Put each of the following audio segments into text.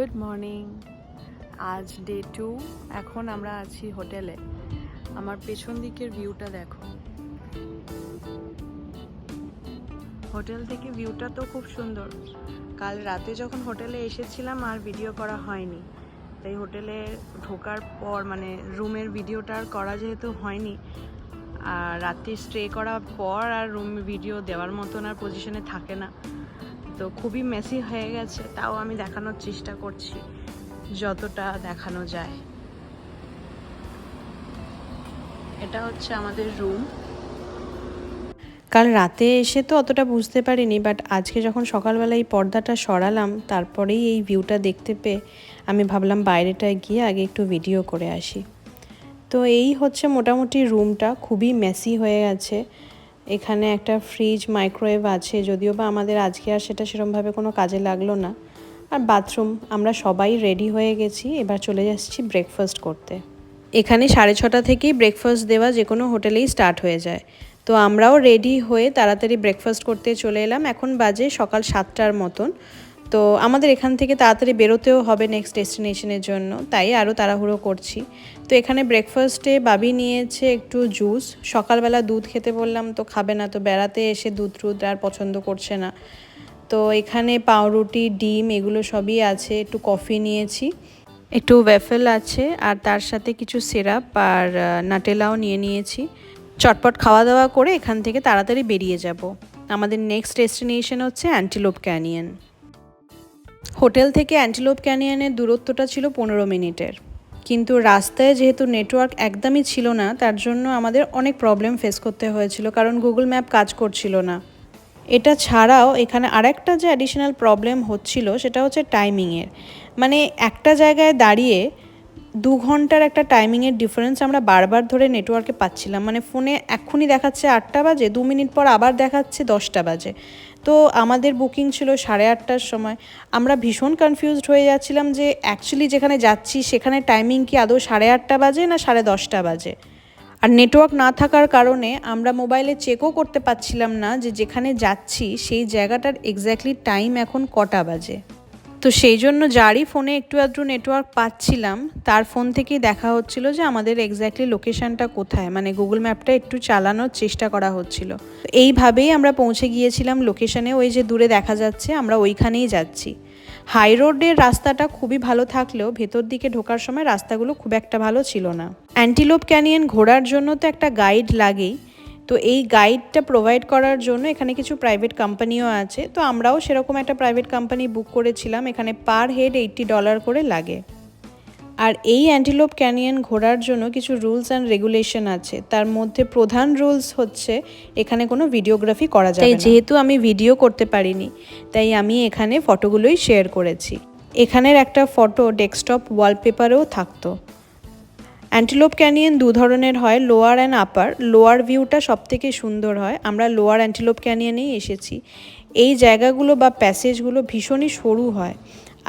Good morning আজ day two এখন আমরা আছি হোটেলে। আমার পেছন দিকের ভিউটা দেখো। হোটেল থেকে ভিউটা তো খুব সুন্দর। কাল রাতে যখন হোটেলে এসেছিলাম, আর ভিডিও করা হয়নি। তাই হোটেলে ঢোকার পর মানে রুমের ভিডিওটা আর করা যেহেতু হয়নি, আর রাত্রি স্টে করার পর আর রুম ভিডিও দেওয়ার মতন আর পজিশনে থাকে না। তো খুবই মেসি হয়ে গেছে, তাও আমি দেখানোর চেষ্টা করছি, যতটা দেখানো যায়। এটা হচ্ছে আমাদের রুম কাল রাতে এসে তো অতটা বুঝতে পারিনি বাট আজকে যখন সকালবেলা এই পর্দাটা সরালাম, তারপরেই এই ভিউটা দেখতে পেয়ে আমি ভাবলাম বাইরেটায় গিয়ে আগে একটু ভিডিও করে আসি। তো এই হচ্ছে মোটামুটি রুমটা খুবই মেসি হয়ে গেছে। এখানে একটা ফ্রিজ মাইক্রোওয়েভ আছে, যদিও বা আমাদের আজকে আর সেটা সেরমভাবে কোনো কাজে লাগল না। আর বাথরুম আমরা সবাই রেডি হয়ে গেছি, এবার চলে যাচ্ছি ব্রেকফাস্ট করতে। এখানে সাড়ে ছটা থেকেই ব্রেকফাস্ট দেওয়া যে কোনো হোটেলেই স্টার্ট হয়ে যায়। তো আমরাও রেডি হয়ে তাড়াতাড়ি ব্রেকফাস্ট করতে চলে এলাম। এখন বাজে সকাল সাতটার মতন। তো আমাদের এখান থেকে তাড়াতাড়ি বেরোতেও হবে নেক্সট ডেস্টিনেশনের জন্য, তাই আরও তাড়াহুড়ো করছি। তো এখানে ব্রেকফাস্টে বাবি নিয়েছে একটু জুস সকালবেলা দুধ খেতে বললাম তো খাবে না, তো বেড়াতে এসে দুধ টুধ আর পছন্দ করছে না। তো এখানে পাউরুটি, ডিম এগুলো সবই আছে, একটু কফি নিয়েছি, একটু ওয়েফেল আছে, আর তার সাথে কিছু সিরাপ আর নাটেলাও নিয়ে নিয়েছি। চটপট খাওয়া দাওয়া করে এখান থেকে তাড়াতাড়ি বেরিয়ে যাব। আমাদের নেক্সট ডেস্টিনেশন হচ্ছে অ্যান্টিলোপ ক্যানিয়ন হোটেল থেকে অ্যান্টিলোপ ক্যানিয়নের দূরত্বটা ছিল পনেরো মিনিটের। কিন্তু রাস্তায় যেহেতু নেটওয়ার্ক একদমই ছিল না, তার জন্য আমাদের অনেক প্রবলেম ফেস করতে হয়েছিল, কারণ গুগল ম্যাপ কাজ করছিল না। এটা ছাড়াও এখানে আরেকটা যে অ্যাডিশনাল প্রবলেম হচ্ছিল, সেটা হচ্ছে টাইমিংয়ের মানে একটা জায়গায় দাঁড়িয়ে দু ঘণ্টার একটা টাইমিংয়ের ডিফারেন্স আমরা বারবার ধরে নেটওয়ার্কে পাচ্ছিলাম। মানে ফোনে এক্ষুনি দেখাচ্ছে আটটা বাজে, দু মিনিট পর আবার দেখাচ্ছে দশটা বাজে। তো আমাদের বুকিং ছিল সাড়ে আটটার সময়। আমরা ভীষণ কনফিউজড হয়ে যাচ্ছিলাম যে অ্যাকচুয়ালি যেখানে যাচ্ছি সেখানে টাইমিং কি আদৌ সাড়ে আটটা বাজে না সাড়ে দশটা বাজে? আর নেটওয়ার্ক না থাকার কারণে আমরা মোবাইলে চেকও করতে পারছিলাম না যে যেখানে যাচ্ছি সেই জায়গাটার এক্স্যাক্টলি টাইম এখন কটা বাজে। তো সেই জন্য যারই ফোনে একটু আধটু নেটওয়ার্ক পাচ্ছিলাম, তার ফোন থেকেই দেখা হচ্ছিল যে আমাদের এক্স্যাক্টলি লোকেশানটা কোথায় মানে গুগল ম্যাপটা একটু চালানোর চেষ্টা করা হচ্ছিল। এইভাবেই আমরা পৌঁছে গিয়েছিলাম লোকেশানে ওই যে দূরে দেখা যাচ্ছে, আমরা ওইখানেই যাচ্ছি। হাই রোডের রাস্তাটা খুবই ভালো থাকলেও ভেতর দিকে ঢোকার সময় রাস্তাগুলো খুব একটা ভালো ছিল না। অ্যান্টিলোপ ক্যানিয়ন ঘোরার জন্য তো একটা গাইড লাগেই তো এই গাইডটা প্রোভাইড করার জন্য এখানে কিছু প্রাইভেট কোম্পানিও আছে। তো আমরাও সেরকম একটা প্রাইভেট কোম্পানি বুক করেছিলাম এখানে পার হেড এইট্টি ডলার করে লাগে। আর এই অ্যান্টিলোপ ক্যানিয়ন ঘোরার জন্য কিছু রুলস অ্যান্ড রেগুলেশন আছে। তার মধ্যে প্রধান রুলস হচ্ছে এখানে কোনো ভিডিওগ্রাফি করা যায় যেহেতু আমি ভিডিও করতে পারিনি তাই আমি এখানে ফটোগুলোই শেয়ার করেছি। এখানের একটা ফটো ডেস্কটপ ওয়ালপেপারেও থাকতো। অ্যান্টিলোপ ক্যানিয়ন দু ধরনের হয় লোয়ার অ্যান্ড আপার লোয়ার ভিউটা সব থেকে সুন্দর হয়। আমরা লোয়ার অ্যান্টিলোপ ক্যানিয়নেই এসেছি। এই জায়গাগুলো বা প্যাসেজগুলো ভীষণই সরু হয়।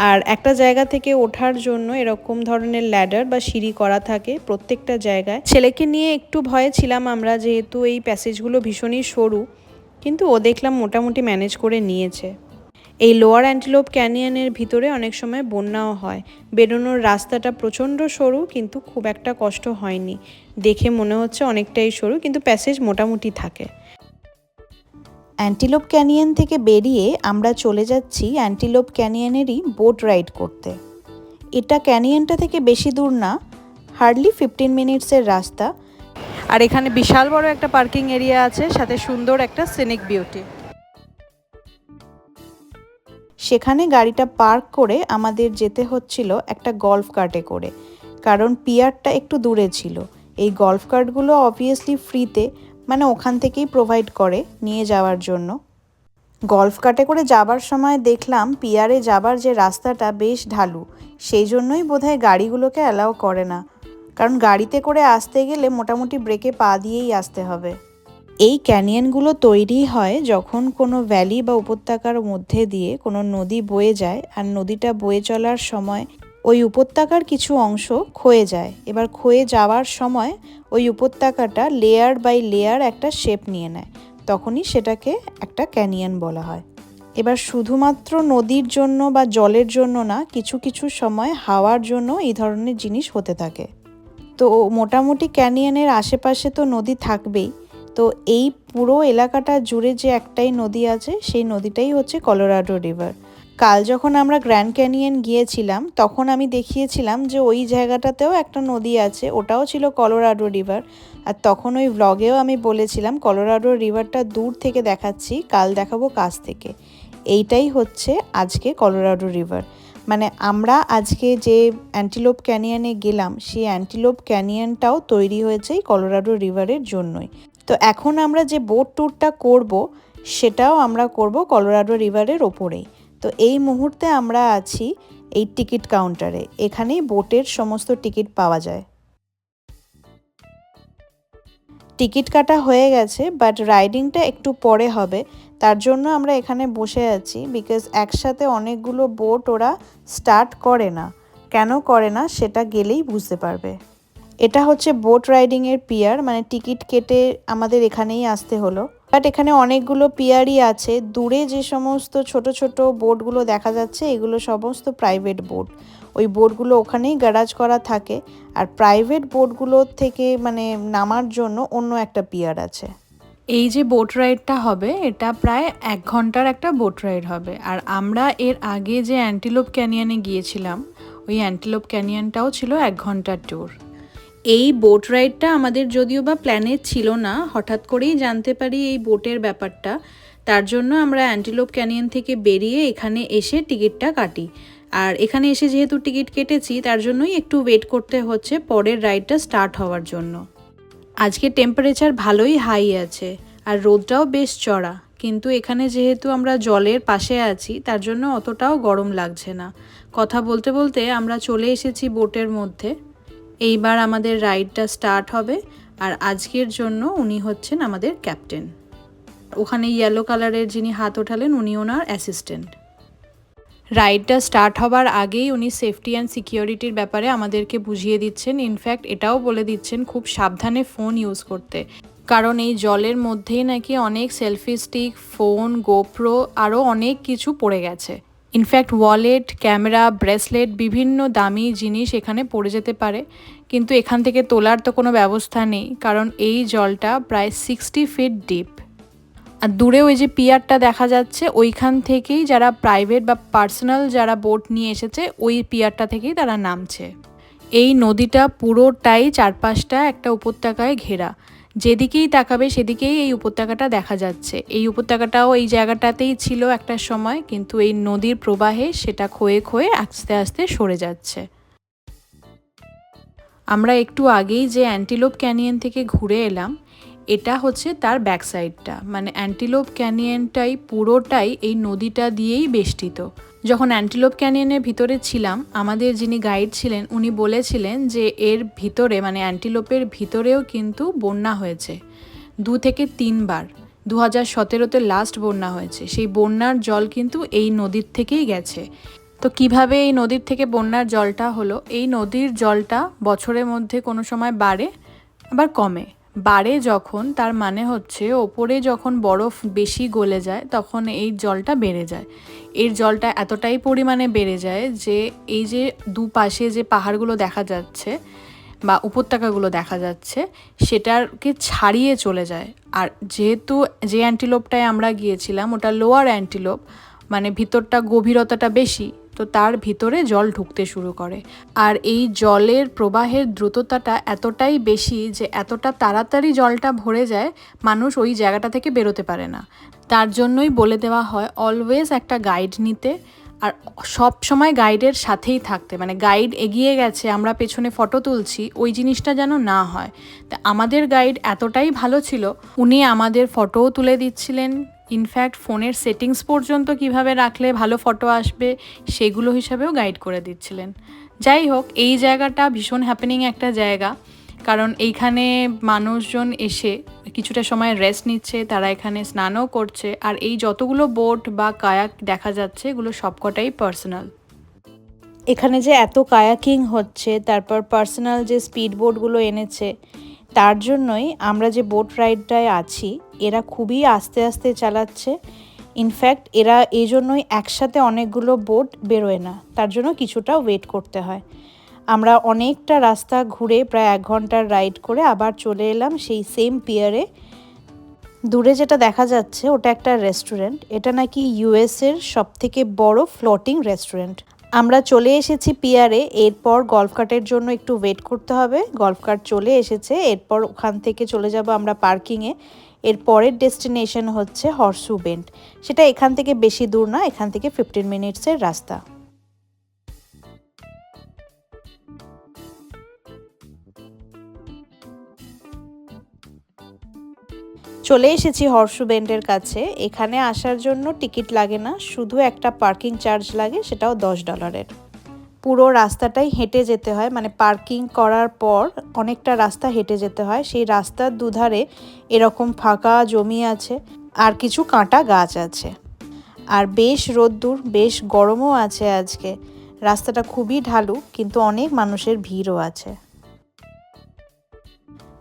আর একটা জায়গা থেকে ওঠার জন্য এরকম ধরনের ল্যাডার বা সিঁড়ি করা থাকে প্রত্যেকটা জায়গায়। ছেলেকে নিয়ে একটু ভয়ে ছিলাম আমরা, যেহেতু এই প্যাসেজগুলো ভীষণই সরু। কিন্তু ও দেখলাম মোটামুটি ম্যানেজ করে নিয়েছে। এই লোয়ার অ্যান্টিলোপ ক্যানিয়নের ভিতরে অনেক সময় বন্যাও হয়। বেরোনোর রাস্তাটা প্রচণ্ড সরু, কিন্তু খুব একটা কষ্ট হয়নি। দেখে মনে হচ্ছে অনেকটাই সরু, কিন্তু প্যাসেজ মোটামুটি থাকে। অ্যান্টিলোপ ক্যানিয়ন থেকে বেরিয়ে আমরা চলে যাচ্ছি অ্যান্টিলোপ ক্যানিয়নেরই বোট রাইড করতে। এটা ক্যানিয়নটা থেকে বেশি দূর না, হার্ডলি ফিফটিন মিনিটসের রাস্তা। আর এখানে বিশাল বড় একটা পার্কিং এরিয়া আছে, সাথে সুন্দর একটা সিনিক বিউটি। সেখানে গাড়িটা পার্ক করে আমাদের যেতে হচ্ছিল একটা গল্ফ কার্টে করে। কারণ পিয়ারটা একটু দূরে ছিল। এই গল্ফ কার্টগুলো অবভিয়াসলি ফ্রিতে মানে ওখান থেকেই প্রোভাইড করে নিয়ে যাওয়ার জন্য। গল্ফ কার্টে করে যাবার সময় দেখলাম পিয়ারে যাবার যে রাস্তাটা বেশ ঢালু। সেই জন্যই বোধহয় গাড়িগুলোকে অ্যালাউ করে না। কারণ গাড়িতে করে আসতে গেলে মোটামুটি ব্রেকে পা দিয়েই আসতে হবে। এই ক্যানিয়নগুলো তৈরি হয় যখন কোনো ভ্যালি বা উপত্যকার মধ্যে দিয়ে কোনো নদী বয়ে যায় আর নদীটা বয়ে চলার সময় ওই উপত্যকার কিছু অংশ ক্ষয়ে যায়। এবার ক্ষয়ে যাওয়ার সময় ওই উপত্যকাটা লেয়ার বাই লেয়ার একটা শেপ নিয়ে নেয়। তখনই সেটাকে একটা ক্যানিয়ন বলা হয়। এবার শুধুমাত্র নদীর জন্য বা জলের জন্য না, কিছু কিছু সময় হাওয়ার জন্য এই ধরনের জিনিস হতে থাকে। তো মোটামুটি ক্যানিয়নের আশেপাশে তো নদী থাকবেই। তো এই পুরো এলাকাটা জুড়ে যে একটাই নদী আছে, সেই নদীটাই হচ্ছে কলোরাডো রিভার। কাল যখন আমরা গ্র্যান্ড ক্যানিয়ন গিয়েছিলাম, তখন আমি দেখিয়েছিলাম যে ওই জায়গাটাতেও একটা নদী আছে, ওটাও ছিল কলোরাডো রিভার। আর তখন ওই ব্লগেও আমি বলেছিলাম, কলোরাডো রিভারটা দূর থেকে দেখাচ্ছি, কাল দেখাবো কাছ থেকে। এইটাই হচ্ছে আজকে কলোরাডো রিভার। মানে আমরা আজকে যে অ্যান্টিলোপ ক্যানিয়নে গেলাম, সেই অ্যান্টিলোপ ক্যানিয়নটাও তৈরি হয়েছে এই কলোরাডো রিভারের জন্যই। তো এখন আমরা যে বোট ট্যুরটা করব, সেটাও আমরা করব কলোরাডো রিভারের ওপরেই। তো এই মুহূর্তে আমরা আছি এই টিকিট কাউন্টারে এখানেই বোটের সমস্ত টিকিট পাওয়া যায়। টিকিট কাটা হয়ে গেছে বাট রাইডিংটা একটু পরে হবে। তার জন্য আমরা এখানে বসে আছি বিকজ একসাথে অনেকগুলো বোট ওরা স্টার্ট করে না। কেন করে না, সেটা গেলেই বুঝতে পারবে। এটা হচ্ছে বোট রাইডিংয়ের পিয়ার মানে টিকিট কেটে আমাদের এখানেই আসতে হলো। বাট এখানে অনেকগুলো পিয়ারই আছে। দূরে যে সমস্ত ছোট ছোট বোটগুলো দেখা যাচ্ছে, এগুলো সমস্ত প্রাইভেট বোট ওই বোটগুলো ওখানেই গ্যারাজ করা থাকে। আর প্রাইভেট বোটগুলোর থেকে মানে নামার জন্য অন্য একটা পিয়ার আছে। এই যে বোট রাইডটা হবে, এটা প্রায় এক ঘণ্টার একটা বোট রাইড হবে। আর আমরা এর আগে যে অ্যান্টিলোপ ক্যানিয়নে গিয়েছিলাম, ওই অ্যান্টিলোপ ক্যানিয়নটাও ছিল এক ঘণ্টার ট্যুর এই বোট রাইডটা আমাদের যদিও বা প্ল্যানে ছিল না, হঠাৎ করেই জানতে পারি এই বোটের ব্যাপারটা। তার জন্য আমরা অ্যান্টিলোপ ক্যানিয়ন থেকে বেরিয়ে এখানে এসে টিকিটটা কাটি। আর এখানে এসে যেহেতু টিকিট কেটেছি, তার জন্যই একটু ওয়েট করতে হচ্ছে পরের রাইডটা স্টার্ট হওয়ার জন্য। আজকে টেম্পারেচার ভালোই হাই আছে, আর রোদটাও বেশ চড়া। কিন্তু এখানে যেহেতু আমরা জলের পাশে আছি, তার জন্য অতটাও গরম লাগছে না। কথা বলতে বলতে আমরা চলে এসেছি বোটের মধ্যে। এইবার আমাদের রাইডটা স্টার্ট হবে আর আজকের জন্য উনি হচ্ছেন আমাদের ক্যাপ্টেন। ওখানে ইয়েলো কালারের যিনি হাত ওঠালেন, উনি ওনার অ্যাসিস্ট্যান্ট রাইডটা স্টার্ট হবার আগেই উনি সেফটি অ্যান্ড সিকিউরিটির ব্যাপারে আমাদেরকে বুঝিয়ে দিচ্ছেন। ইনফ্যাক্ট এটাও বলে দিচ্ছেন, খুব সাবধানে ফোন ইউজ করতে। কারণ এই জলের মধ্যেই নাকি অনেক সেলফি স্টিক ফোন গোপ্রো আরও অনেক কিছু পড়ে গেছে। ইনফ্যাক্ট ওয়ালেট ক্যামেরা ব্রেসলেট বিভিন্ন দামি জিনিস এখানে পড়ে যেতে পারে। কিন্তু এখান থেকে তোলার তো কোনো ব্যবস্থা নেই, কারণ এই জলটা প্রায় সিক্সটি ফিট ডিপ আর দূরে ওই যে পিয়ারটা দেখা যাচ্ছে, ওইখান থেকেই যারা প্রাইভেট বা পার্সোনাল যারা বোট নিয়ে এসেছে, ওই পিয়ারটা থেকেই তারা নামছে। এই নদীটা পুরোটাই চারপাশটা একটা উপত্যকায় ঘেরা। যেদিকেই তাকাবে, সেদিকেই এই উপত্যকাটা দেখা যাচ্ছে। এই উপত্যকাটাও এই জায়গাটাতেই ছিল একটা সময়, কিন্তু এই নদীর প্রবাহে সেটা ক্ষয়ে ক্ষয়ে আস্তে আস্তে সরে যাচ্ছে। আমরা একটু আগেই যে অ্যান্টিলোপ ক্যানিয়ন থেকে ঘুরে এলাম এটা হচ্ছে তার ব্যাক সাইডটা মানে অ্যান্টিলোপ ক্যানিয়নটাই পুরোটাই এই নদীটা দিয়েই বেষ্টিত। যখন অ্যান্টিলোপ ক্যানিয়নের ভিতরে ছিলাম, আমাদের যিনি গাইড ছিলেন, উনি বলেছিলেন যে এর ভিতরে মানে অ্যান্টিলোপের ভিতরেও কিন্তু বন্যা হয়েছে। দু থেকে তিনবার দু হাজার সতেরোতে লাস্ট বন্যা হয়েছে। সেই বন্যার জল কিন্তু এই নদীর থেকেই গেছে। তো কীভাবে এই নদীর থেকে বন্যার জলটা হলো? এই নদীর জলটা বছরের মধ্যে কোনো সময় বাড়ে, আবার কমে। বাড়ে যখন, তার মানে হচ্ছে ওপরে যখন বরফ বেশি গলে যায়, তখন এই জলটা বেড়ে যায়। এর জলটা এতটাই পরিমাণে বেড়ে যায় যে, এই যে দুপাশে যে পাহাড়গুলো দেখা যাচ্ছে বা উপত্যকাগুলো দেখা যাচ্ছে সেটাকে ছাড়িয়ে চলে যায়। আর যেহেতু যে অ্যান্টিলোপটায় আমরা গিয়েছিলাম, ওটা লোয়ার অ্যান্টিলোপ মানে ভিতরটা গভীরতাটা বেশি তো তার ভিতরে জল ঢুকতে শুরু করে। আর এই জলের প্রবাহের দ্রুততাটা এতটাই বেশি যে এতটা তাড়াতাড়ি জলটা ভরে যায়, মানুষ ওই জায়গাটা থেকে বেরোতে পারে না। তার জন্যই বলে দেওয়া হয় অলওয়েজ একটা গাইড নিতে। আর সব সময় গাইডের সাথেই থাকতে। মানে গাইড এগিয়ে গেছে, আমরা পেছনে ফটো তুলছি, ওই জিনিসটা যেন না হয়। তা আমাদের গাইড এতটাই ভালো ছিল, উনি আমাদের ফটোও তুলে দিচ্ছিলেন। ইনফ্যাক্ট ফোনের সেটিংস পর্যন্ত কীভাবে রাখলে ভালো ফটো আসবে, সেগুলো হিসাবেও গাইড করে দিচ্ছিলেন। যাই হোক, এই জায়গাটা ভীষণ হ্যাপেনিং একটা জায়গা। কারণ এইখানে মানুষজন এসে কিছুটা সময় রেস্ট নিচ্ছে, তারা এখানে স্নানও করছে, আর এই যতগুলো বোট বা কায়াক দেখা যাচ্ছে, এগুলো সবকটাই পার্সোনাল এখানে যে এত কায়াকিং হচ্ছে, তারপর পার্সোনাল যে স্পিড বোটগুলো এনেছে তার জন্যই আমরা যে বোট রাইডটায় আছি, এরা খুবই আস্তে আস্তে চালাচ্ছে। ইনফ্যাক্ট এরা এই জন্যই একসাথে অনেকগুলো বোট বেরোয় না, তার জন্য কিছুটা ওয়েট করতে হয়। আমরা অনেকটা রাস্তা ঘুরে প্রায় এক ঘণ্টার রাইড করে আবার চলে এলাম সেই সেম পিয়ারে দূরে যেটা দেখা যাচ্ছে, ওটা একটা রেস্টুরেন্ট এটা নাকি ইউএসের সব থেকে বড় ফ্লোটিং রেস্টুরেন্ট আমরা চলে এসেছি পিয়ারে, এরপর গল্ফ কার্টের জন্য একটু ওয়েট করতে হবে। গল্ফ কার্ট চলে এসেছে, এরপর ওখান থেকে চলে যাব আমরা পার্কিংয়ে এর পরের ডেস্টিনেশন হচ্ছে হর্সু বেন্ট সেটা এখান থেকে বেশি দূর না, এখান থেকে ফিফটিন মিনিটসের রাস্তা। চলে এসেছি হর্সু বেন্ডের কাছে। এখানে আসার জন্য টিকিট লাগে না, শুধু একটা পার্কিং চার্জ লাগে, সেটাও দশ ডলারের। পুরো রাস্তাটাই হেঁটে যেতে হয় মানে পার্কিং করার পর অনেকটা রাস্তা হেঁটে যেতে হয়। সেই রাস্তার দুধারে এরকম ফাঁকা জমি আছে, আর কিছু কাঁটা গাছ আছে। আর বেশ রোদ্দুর, বেশ গরমও আছে আজকে। রাস্তাটা খুবই ঢালু, কিন্তু অনেক মানুষের ভিড়ও আছে।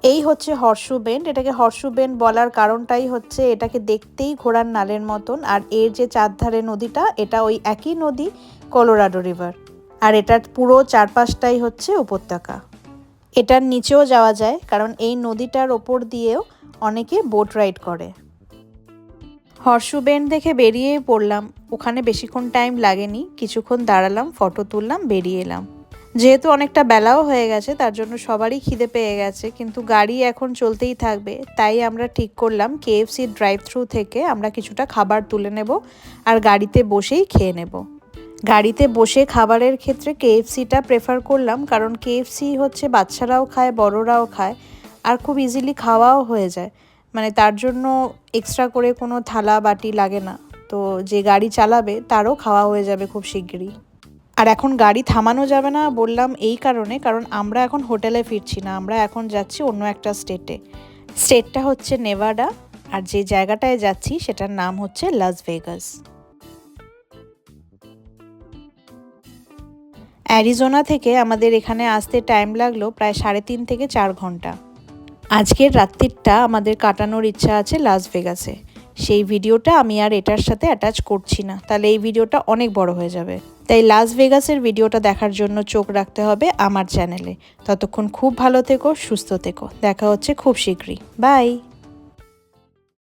এই হচ্ছে হর্ষু বেন্ড এটাকে হর্সু বেন্ড বলার কারণটাই হচ্ছে এটাকে দেখতেই ঘোড়ার নালের মতন। আর এর যে চারধারে নদীটা, এটা ওই একই নদী, কলোরাডো রিভার। আর এটার পুরো চারপাশটাই হচ্ছে উপত্যকা। এটার নিচেও যাওয়া যায়, কারণ এই নদীটার ওপর দিয়েও অনেকে বোট রাইড করে। হর্ষু বেন্ড দেখে বেরিয়েই পড়লাম। ওখানে বেশিক্ষণ টাইম লাগেনি। কিছুক্ষণ দাঁড়ালাম, ফটো তুললাম, বেরিয়ে এলাম। যেহেতু অনেকটা বেলাও হয়ে গেছে, তার জন্য সবারই খিদে পেয়ে গেছে, কিন্তু গাড়ি এখন চলতেই থাকবে। তাই আমরা ঠিক করলাম কেএফসি ড্রাইভ থ্রু থেকে আমরা কিছুটা খাবার তুলে নেব আর গাড়িতে বসেই খেয়ে নেব। গাড়িতে বসে খাবারের ক্ষেত্রে কেএফসিটা প্রেফার করলাম কারণ কেএফসি হচ্ছে বাচ্চারাও খায়, বড়রাও খায় আর খুব ইজিলি খাওয়াও হয়ে যায়। মানে তার জন্য এক্সট্রা করে কোনো থালা বাটি লাগে না। তো যে গাড়ি চালাবে তারও খাওয়া হয়ে যাবে খুব শিগগিরই। আর এখন গাড়ি থামানো যাবে না বললাম এই কারণে, কারণ আমরা এখন হোটেলে ফিরছি না, আমরা এখন যাচ্ছি অন্য একটা স্টেটে স্টেটটা হচ্ছে নেভাডা আর যে জায়গাটায় যাচ্ছি সেটার নাম হচ্ছে লাস ভেগাস অ্যারিজোনা থেকে আমাদের এখানে আসতে টাইম লাগল প্রায় সাড়ে তিন থেকে চার ঘণ্টা। আজকের রাত্রিটা আমাদের কাটানোর ইচ্ছা আছে লাস ভেগাসে সেই ভিডিওটা আমি আর এটার সাথে অ্যাটাচ করছি না, তাহলে এই ভিডিওটা অনেক বড় হয়ে যাবে। তাই লাস ভেগাসের ভিডিওটা দেখার জন্য চোখ রাখতে হবে আমার চ্যানেলে। ততক্ষণ খুব ভালো থেকো, সুস্থ থেকো। দেখা হচ্ছে খুব শীঘ্রই। বাই